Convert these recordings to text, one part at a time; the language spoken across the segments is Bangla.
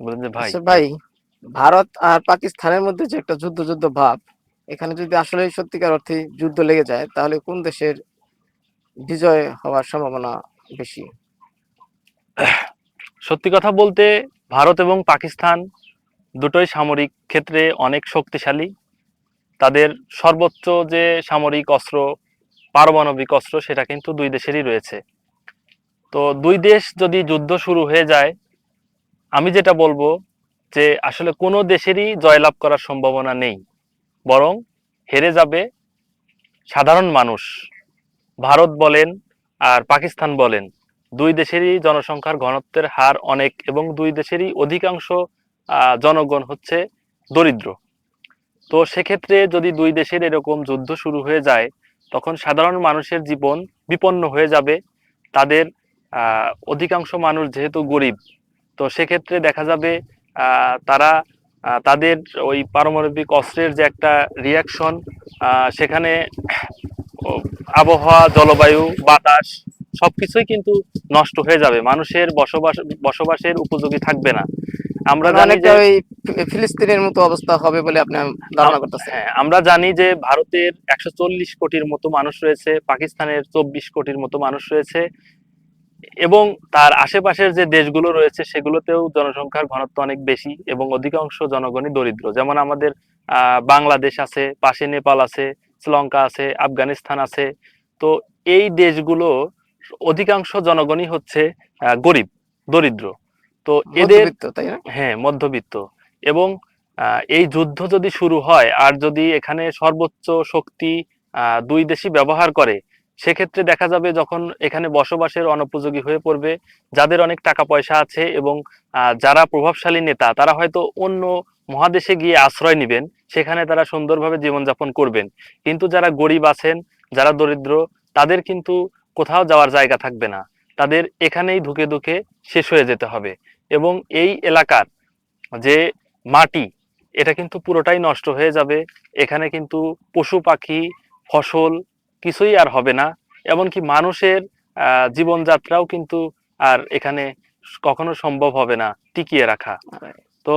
বলেন যে ভাই। আচ্ছা ভাই ভারত আর পাকিস্তানের মধ্যে যে একটা যুদ্ধ যুদ্ধ ভাব এখানে যদি আসলে সত্যিকার অর্থে যুদ্ধ লেগে যায় তাহলে কোন দেশের বিজয় হওয়ার সম্ভাবনা বেশি? সত্যি কথা বলতে ভারত এবং পাকিস্তান দুটোই সামরিক ক্ষেত্রে অনেক শক্তিশালী। তাদের সর্বোচ্চ যে সামরিক অস্ত্র পারমাণবিক অস্ত্র সেটা কিন্তু দুই দেশেরই রয়েছে। তো দুই দেশ যদি যুদ্ধ শুরু হয়ে যায় আমি যেটা বলব যে আসলে কোনো দেশেরই জয়লাভ করার সম্ভাবনা নেই। বরং হেরে যাবে সাধারণ মানুষ। ভারত বলেন আর পাকিস্তান বলেন, দুই দেশেরই জনসংখ্যার ঘনত্বের হার অনেক এবং দুই দেশেরই অধিকাংশ জনগণ হচ্ছে দরিদ্র। তো সেক্ষেত্রে যদি দুই দেশের এরকম যুদ্ধ শুরু হয়ে যায়, তখন সাধারণ মানুষের জীবন বিপন্ন হয়ে যাবে। তাদের অধিকাংশ মানুষ যেহেতু গরিব তো সেক্ষেত্রে দেখা যাবে আহ, তারা তাদের ওই পারমাণবিক অস্ত্রের যে একটা রিয়াকশন সেখানে আবহাওয়া জলবায়ু বাতাস সবকিছুই কিন্তু নষ্ট হয়ে যাবে। মানুষের বসবাস বসবাসের উপযোগী থাকবে না। আমরা জানি যে ওই ফিলিস্তিনের মতো অবস্থা হবে বলে আপনি ধারণা করতেছেন। হ্যাঁ আমরা জানি যে ভারতের একশো চল্লিশ কোটির মতো মানুষ রয়েছে পাকিস্তানের চব্বিশ কোটির মতো মানুষ রয়েছে। এবং তার আশেপাশের যে দেশগুলো রয়েছে সেগুলোতেও জনসংখ্যার ঘনত্ব অনেক বেশি এবং অধিকাংশ জনগণই দরিদ্র। যেমন আমাদের আহ, বাংলাদেশ আছে পাশে নেপাল আছে শ্রীলঙ্কা আছে আফগানিস্তান আছে। তো এই দেশগুলো অধিকাংশ জনগণই হচ্ছে আহ, গরিব দরিদ্র। তো এদের হ্যাঁ মধ্যবিত্ত। এবং আহ, এই যুদ্ধ যদি শুরু হয় আর যদি এখানে সর্বোচ্চ শক্তি আহ, দুই দেশই ব্যবহার করে সেক্ষেত্রে দেখা যাবে যখন এখানে বসবাসের অনুপযোগী হয়ে পড়বে, যাদের অনেক টাকা পয়সা আছে এবং যারা প্রভাবশালী নেতা, তারা হয়তো অন্য মহাদেশে গিয়ে আশ্রয় নেবেন, সেখানে তারা সুন্দরভাবে জীবনযাপন করবেন। কিন্তু যারা গরিব আছেন, যারা দরিদ্র, তাদের কিন্তু কোথাও যাওয়ার জায়গা থাকবে না। তাদের এখানেই ধুকে ধুকে শেষ হয়ে যেতে হবে। এবং এই এলাকার যে মাটি, এটা কিন্তু পুরোটাই নষ্ট হয়ে যাবে। এখানে কিন্তু পশু পাখি, ফসল কিছুই আর হবে না। এমনকি মানুষের জীবনযাত্রাও কিন্তু আর এখানে কখনো সম্ভব হবে না টিকিয়ে রাখা। তো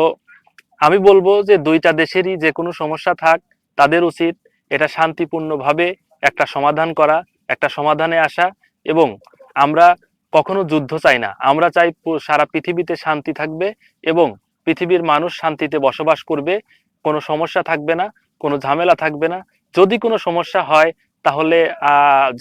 আমি বলব যে দুইটা দেশেরই যে কোনো সমস্যা থাক, তাদের উচিত এটা শান্তিপূর্ণভাবে একটা সমাধান করা, একটা সমাধানে আসা এবং আমরা কখনো যুদ্ধ চাই না। আমরা চাই সারা পৃথিবীতে শান্তি থাকবে এবং পৃথিবীর মানুষ শান্তিতে বসবাস করবে। কোনো সমস্যা থাকবে না, কোনো ঝামেলা থাকবে না। যদি কোনো সমস্যা হয় তাহলে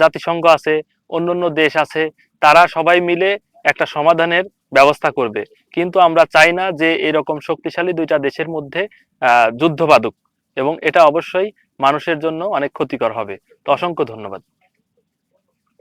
জাতিসংঘ আছে অন্যান্য দেশ আছে তারা সবাই মিলে একটা সমাধানের ব্যবস্থা করবে। কিন্তু আমরা চাই না যে এরকম শক্তিশালী দুইটা দেশের মধ্যে আহ, যুদ্ধ বাঁধুক। এবং এটা অবশ্যই মানুষের জন্য অনেক ক্ষতিকর হবে। তো অসংখ্য ধন্যবাদ।